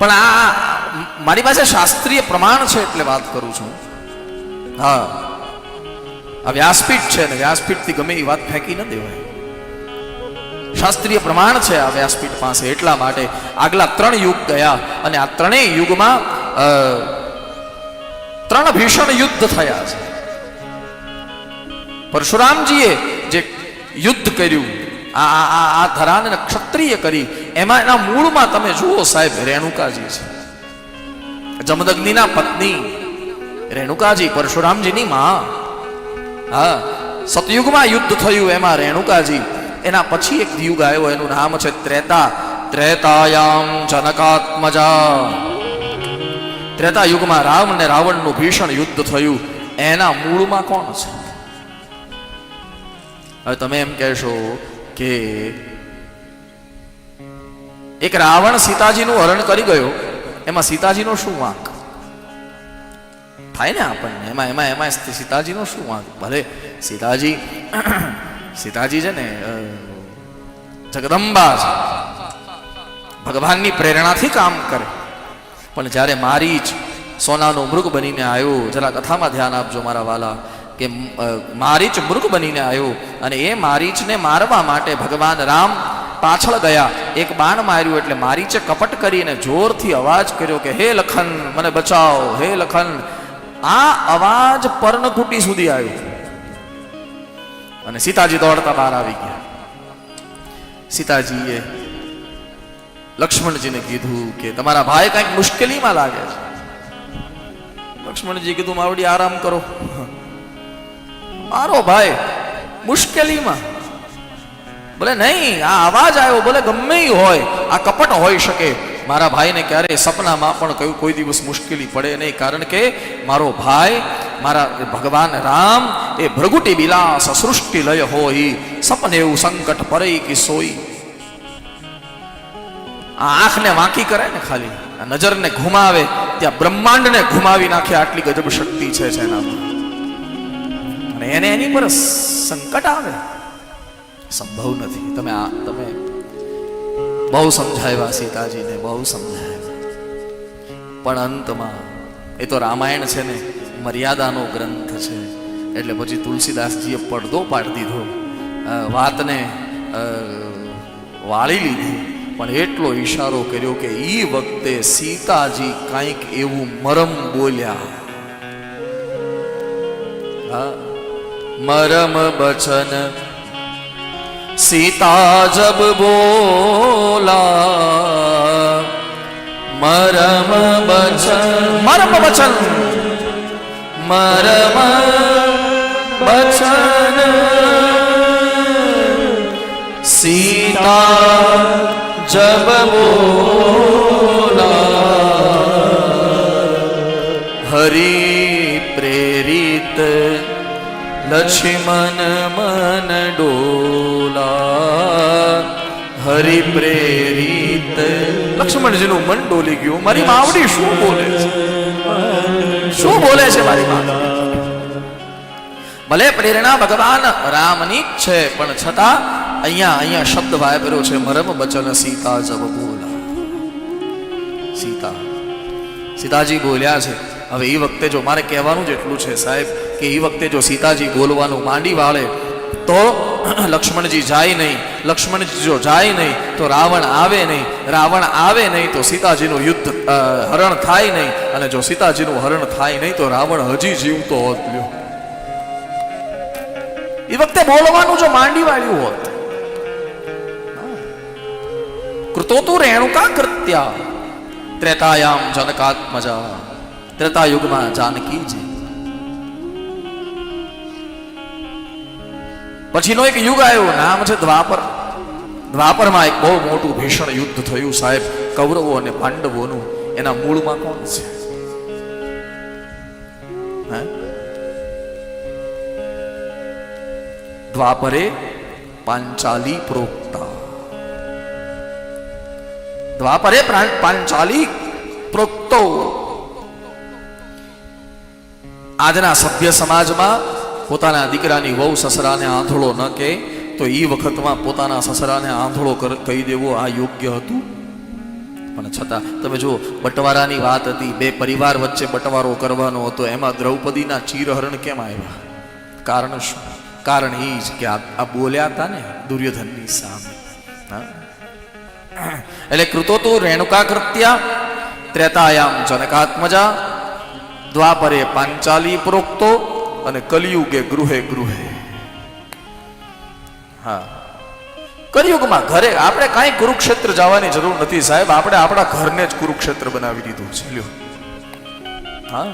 પણ આ મારી પાસે શાસ્ત્રીય પ્રમાણ છે એટલે વાત કરું છું. હા. આ વ્યાસપીઠ છે ને વ્યાસપીઠથી ગમે એ વાત ફેંકી ન દેવાય. શાસ્ત્રીય પ્રમાણ છે આ વ્યાસપીઠ પાસે એટલા માટે આગલા ત્રણ યુગ ગયા અને આ ત્રણેય યુગમાં ત્રણ ભીષણ યુદ્ધ થયા છે. પરશુરામજીએ જે યુદ્ધ કર્યું આ આ આ ધરાને ક્ષત્રિય કરી. એમાં એના મૂળમાં તમે જુઓ સાહેબ, રેણુકાજી છે. જમદગ્નિના પત્ની રેણુકાજી, પરશુરામજીની માં. હા, સતયુગમાં યુદ્ધ થયું એમાં રેણુકાજી. એના પછી એક યુગ આવ્યો, એનું નામ છે ત્રેતા. ત્રેતાયામ જનકાત્મજા. ત્રેતા યુગમાં રામ અને રાવણનું ભીષણ યુદ્ધ થયું. એના મૂળમાં કોણ છે? હવે તમે એમ કહેશો કે એક રાવણ સીતાજીનું હરણ કરી ગયો, એમાં સીતાજીનો શું વાંક? થાય ને આપણને, એમાં એમાં એમાં સીતાજીનો શું વાંક? ભલે સીતાજી સીતાજી છે ને જગદંબા છે. ભગવાનની પ્રેરણાથી કામ કરે. પણ જ્યારે મારી જ સોનાનો મૃગ બનીને આવ્યો, જરા કથામાં ધ્યાન આપજો મારા વાલા, કે મારી મારીચ મૃગ બનીને આવ્યો અને એ મારીચને મારવા માટે ભગવાન રામ પાછળ ગયા. એક બાણ માર્યું એટલે મારીચે કપટ કરીને જોરથી અવાજ કર્યો કે, હે લખન, મને બચાવો, હે લખન. આ અવાજ પર્ણકુટી સુધી આવ્યો. અને સીતાજી દોડતા બહાર આવી ગયા. સીતાજીએ લક્ષ્મણજીને કીધું કે, તમારા ભાઈ કંઈક મુશ્કેલીમાં લાગે છે. લક્ષ્મણજી કીધું, માવડી, આરામ કરો. મારો ભાઈ મુશ્કેલીમાં. બોલે, નહીં, આ અવાજ આવ્યો, બોલે, ગમે હોય, આ કપટ હોઈ શકે. મારા ભાઈને ક્યારેય સપનામાં પણ કયું કોઈ દિવસ મુશ્કેલી પડે નહીં, કારણ કે મારો ભાઈ, મારા ભગવાન રામ, એ ભ્રગુટી બિલાસ સૃષ્ટિ લય હોય સપને એવું સંકટ પરે કે સોઈ. આ આંખને વાંકી કરે ને ખાલી, આ નજરને ઘુમાવે, ત્યાં બ્રહ્માંડને ઘુમાવી નાખે આટલી ગજબ શક્તિ છે છે એનામાં અને એને એની પર સંકટ આવે. સંભવ નથી. તમે આ, તમે બહુ સમજાવ્યા સીતાજીને, બહુ સમજાવ્યા. પણ અંતમાં, એ તો રામાયણ છે ને, મર્યાદાનો ગ્રંથ છે. એટલે પછી તુલસીદાસજીએ પડદો પાડી દીધો. વાતને વાળી લીધી. પણ એટલો ઈશારો કર્યો કે એ વખતે સીતાજી કંઈક એવું મરમ બોલ્યા. હા. मरम बचन सीता जब बोला मरम बचन मरम बचन मरम बचन सीता जब बोला हरि प्रेरित લક્ષ્મણ મન ડોલા, હરિ પ્રેરિત લક્ષ્મણજીનું મન ડોલી ગયું. મારી માવડી શું બોલે છે? શું બોલે છે મારી માવડી ભલે પ્રેરણા ભગવાન રામની છે, પણ છતાં અહીંયા અહીંયા શબ્દ વાપર્યો છે, મરમ બચન સીતા જબ બોલા. સીતા. સીતાજી બોલ્યા છે હવે એ વખતે જો મારે કહેવાનું જ એટલું છે સાહેબ કે એ વખતે જો સીતાજી બોલવાનું માંડી વાળે, તો લક્ષ્મણજી જાય નહીં. લક્ષ્મણજી જો જાય નહીં, તો રાવણ આવે નહીં. રાવણ આવે નહીં, તો સીતાજીનું યુદ્ધ હરણ થાય નહીં. અને જો સીતાજીનું હરણ થાય નહીં, તો રાવણ હજી જીવતો હોત લ્યો. એ વખતે બોલવાનું જો માંડી વાળ્યું હોત. કૃતો તું રેણુકા કૃત્યા, ત્રેતાયામ જનકાત્મજા. ત્રેતા યુગમાં જાનકીજી પછીનો એક યુગ આવ્યો નામ છે દ્વાપર દ્વાપરમાં એક બહુ મોટું ભીષણ યુદ્ધ થયું સાહેબ કૌરવો અને પાંડવોનું એના મૂળમાં કોણ છે દ્વાપરે પાંચાલી પ્રોક્તા દ્વાપરે પ્રા- પાંચાલી પ્રોક્તો આજના સભ્ય સમાજમાં પોતાના દીકરાની વહુ સસરાને આંધળો ન કહે, તો એ વખતમાં પોતાના સસરાને આંધળો કહી દેવો આ યોગ્ય હતું. પણ છતાં, તમે જુઓ, બટવારાની વાત હતી, બે પરિવાર વચ્ચે બટવારો કરવાનો હતો, એમાં દ્રૌપદીના ચીરહરણ કેમ આવ્યા? કારણ શું? કારણ એ જ કે આ બોલ્યા હતા ને દુર્યોધનની સામે? એટલે કૃતો તો રેણુકા કૃત્યા ત્રેતાયામ જનકાત્મજા દ્વાપરે પાંચાલી પ્રોક્તો અને કલિયુગે ગૃહે ગૃહે. હા. કલિયુગમાં ઘરે આપણે કાંઈ કુરુક્ષેત્ર જવાની જરૂર નથી સાહેબ. આપણે આપણા ઘરને જ કુરુક્ષેત્ર બનાવી દીધું છે. લ્યો. હા.